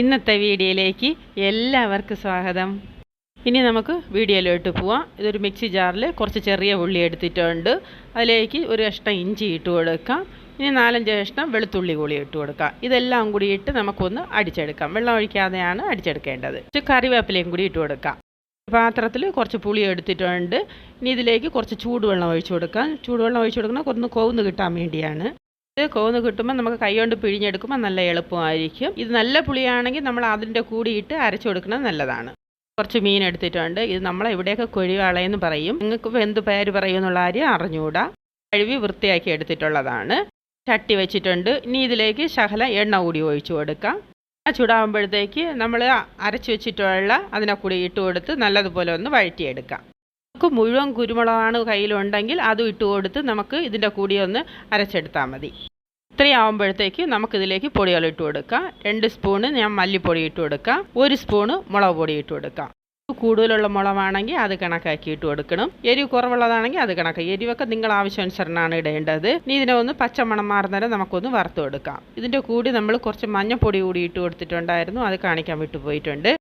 ഇന്നത്തെ വീഡിയോയിലേക്ക് എല്ലാവർക്കും സ്വാഗതം. ഇനി നമുക്ക് വീഡിയോയിലോട്ട് പോവാം. ഇതൊരു മിക്സി ജാറിൽ കുറച്ച് ചെറിയ ഉള്ളി എടുത്തിട്ടുണ്ട്. അതിലേക്ക് ഒരു കഷ്ണം ഇഞ്ചി ഇട്ട് കൊടുക്കാം. ഇനി നാലഞ്ച് കഷ്ണം വെളുത്തുള്ളി കൂടി ഇട്ട് കൊടുക്കാം. ഇതെല്ലാം കൂടി ഇട്ട് നമുക്കൊന്ന് അടിച്ചെടുക്കാം. വെള്ളം ഒഴിക്കാതെയാണ് അടിച്ചെടുക്കേണ്ടത്. കുറച്ച് കറിവേപ്പിലയും കൂടി ഇട്ട് കൊടുക്കാം. പാത്രത്തിൽ കുറച്ച് പുളി എടുത്തിട്ടുണ്ട്. ഇനി ഇതിലേക്ക് കുറച്ച് ചൂടുവെള്ളം ഒഴിച്ചു കൊടുക്കാം. ചൂടുവെള്ളം ഒഴിച്ചു കൊടുക്കുന്നത് ഒന്ന് കൊവുന്ന് കിട്ടാൻ വേണ്ടിയാണ്. ഇത് കോന്ന് കിട്ടുമ്പോൾ നമുക്ക് കൈകൊണ്ട് പിഴിഞ്ഞെടുക്കുമ്പോൾ നല്ല എളുപ്പമായിരിക്കും. ഇത് നല്ല പുളിയാണെങ്കിൽ നമ്മൾ അതിന്റെ കൂടിയിട്ട് അരച്ചു കൊടുക്കുന്നത് നല്ലതാണ്. കുറച്ച് മീൻ എടുത്തിട്ടുണ്ട്. ഇത് നമ്മളെ ഇവിടെയൊക്കെ കൊഴിവാളയെന്ന് പറയും. നിങ്ങൾക്ക് എന്ത് പേര് പറയും എന്നുള്ള കാര്യം അറിഞ്ഞുകൂടാ. കഴുകി വൃത്തിയാക്കി എടുത്തിട്ടുള്ളതാണ്. ചട്ടി വെച്ചിട്ടുണ്ട്. ഇനി ഇതിലേക്ക് ശകല എണ്ണ കൂടി ഒഴിച്ചു കൊടുക്കാം. ആ ചൂടാകുമ്പോഴത്തേക്ക് നമ്മൾ അരച്ച് വെച്ചിട്ടുള്ള അതിനെ കൂടി ഇട്ട് കൊടുത്ത് നല്ലതുപോലെ ഒന്ന് വഴറ്റിയെടുക്കാം. നമുക്ക് മുഴുവൻ കുരുമുളകാണ് കയ്യിലുണ്ടെങ്കിൽ അതും ഇട്ട് കൊടുത്ത് നമുക്ക് ഇതിന്റെ കൂടി ഒന്ന് അരച്ചെടുത്താൽ മതി. ഇത്രയാവുമ്പോഴത്തേക്ക് നമുക്കിതിലേക്ക് പൊടികൾ ഇട്ട് കൊടുക്കാം. രണ്ട് സ്പൂണ് ഞാൻ മല്ലിപ്പൊടി ഇട്ട് കൊടുക്കാം. ഒരു സ്പൂണ് മുളക് പൊടി ഇട്ട് കൊടുക്കാം. കൂടുതലുള്ള മുളവാണെങ്കിൽ അത് കണക്കാക്കി ഇട്ട് കൊടുക്കണം. എരിവ് കുറവുള്ളതാണെങ്കിൽ അത് കണക്കാക്കി. എരിവൊക്കെ നിങ്ങൾ ആവശ്യാനുസരണമാണ് ഇടേണ്ടത്. ഇനി ഇതിനെ ഒന്ന് പച്ചമണം മാറുന്നേരം നമുക്കൊന്ന് വറുത്തു കൊടുക്കാം. ഇതിന്റെ കൂടി നമ്മൾ കുറച്ച് മഞ്ഞപ്പൊടി കൂടി ഇട്ട് കൊടുത്തിട്ടുണ്ടായിരുന്നു. അത് കാണിക്കാൻ വിട്ടുപോയിട്ടുണ്ട്.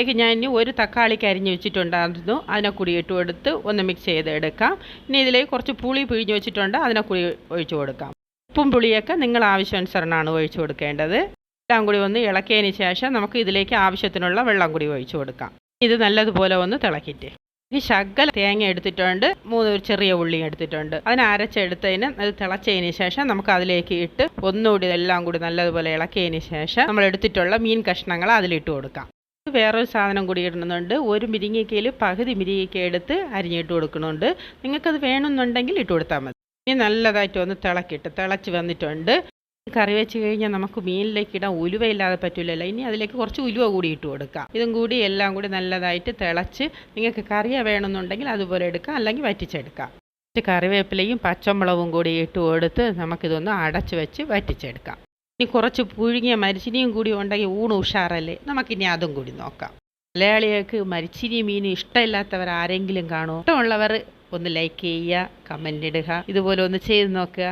അതിലേക്ക് ഞാൻ ഇനി ഒരു തക്കാളിക്ക് അരിഞ്ഞ് വെച്ചിട്ടുണ്ടായിരുന്നു. അതിനെ കൂടി ഇട്ട് കൊടുത്ത് ഒന്ന് മിക്സ് ചെയ്ത് എടുക്കാം ഇനി ഇതിലേക്ക് കുറച്ച് പുളി പിഴിഞ്ഞ് വെച്ചിട്ടുണ്ട്. അതിനെ കൂടി ഒഴിച്ചു കൊടുക്കാം. ഉപ്പും പുളിയൊക്കെ നിങ്ങൾ ആവശ്യാനുസരണമാണ് ഒഴിച്ചു കൊടുക്കേണ്ടത്. എല്ലാം കൂടി ഒന്ന് ഇളക്കിയതിന് ശേഷം നമുക്ക് ഇതിലേക്ക് ആവശ്യത്തിനുള്ള വെള്ളം കൂടി ഒഴിച്ചു കൊടുക്കാം. ഇത് നല്ലതുപോലെ ഒന്ന് തിളക്കിയിട്ട്. ഈ ശകല തേങ്ങ എടുത്തിട്ടുണ്ട്. മൂന്ന് ചെറിയ ഉള്ളി എടുത്തിട്ടുണ്ട്. അതിനെ അരച്ചെടുത്തതിന് അത് തിളച്ചതിന് ശേഷം നമുക്ക് അതിലേക്ക് ഇട്ട് ഒന്നുകൂടി ഇതെല്ലാം കൂടി നല്ലതുപോലെ ഇളക്കിയതിന് ശേഷം നമ്മൾ എടുത്തിട്ടുള്ള മീൻ കഷ്ണങ്ങൾ അതിലിട്ട് കൊടുക്കാം. വേറൊരു സാധനം കൂടി ഇടുന്നുണ്ട്. ഒരു മിരിങ്ങയ്ക്കയിൽ പകുതി മിരിങ്ങയ്ക്ക എടുത്ത് അരിഞ്ഞിട്ട് കൊടുക്കുന്നുണ്ട്. നിങ്ങൾക്കത് വേണമെന്നുണ്ടെങ്കിൽ ഇട്ട് കൊടുത്താൽ മതി. ഇനി നല്ലതായിട്ട് ഒന്ന് തിളക്കിട്ട് തിളച്ച് വന്നിട്ടുണ്ട്. കറി വെച്ച് കഴിഞ്ഞാൽ നമുക്ക് മീനിലേക്ക് ഇടാൻ ഉലുവയില്ലാതെ പറ്റില്ലല്ലോ ഇനി അതിലേക്ക് കുറച്ച് ഉലുവ കൂടി ഇട്ട് കൊടുക്കാം. ഇതും കൂടി എല്ലാം കൂടി നല്ലതായിട്ട് തിളച്ച് നിങ്ങൾക്ക് കറിയ വേണമെന്നുണ്ടെങ്കിൽ അതുപോലെ എടുക്കാം. അല്ലെങ്കിൽ വറ്റിച്ചെടുക്കാം. കറിവേപ്പിലയും പച്ചമുളകും കൂടി ഇട്ട് കൊടുത്ത് നമുക്കിതൊന്ന് അടച്ച് വെച്ച് വറ്റിച്ചെടുക്കാം. ഇനി കുറച്ച് പുഴുങ്ങിയ മരിച്ചിനിയും കൂടി ഉണ്ടെങ്കിൽ ഊണ് ഉഷാറല്ലേ? നമുക്കിനി അതും കൂടി നോക്കാം. മലയാളികൾക്ക് മരിച്ചിനി മീൻ ഇഷ്ടമില്ലാത്തവർ ആരെങ്കിലും കാണുമോ? ഇഷ്ടമുള്ളവർ ഒന്ന് ലൈക്ക് ചെയ്യുക കമന്റ് ഇടുക. ഇതുപോലെ ഒന്ന് ചെയ്ത് നോക്കുക.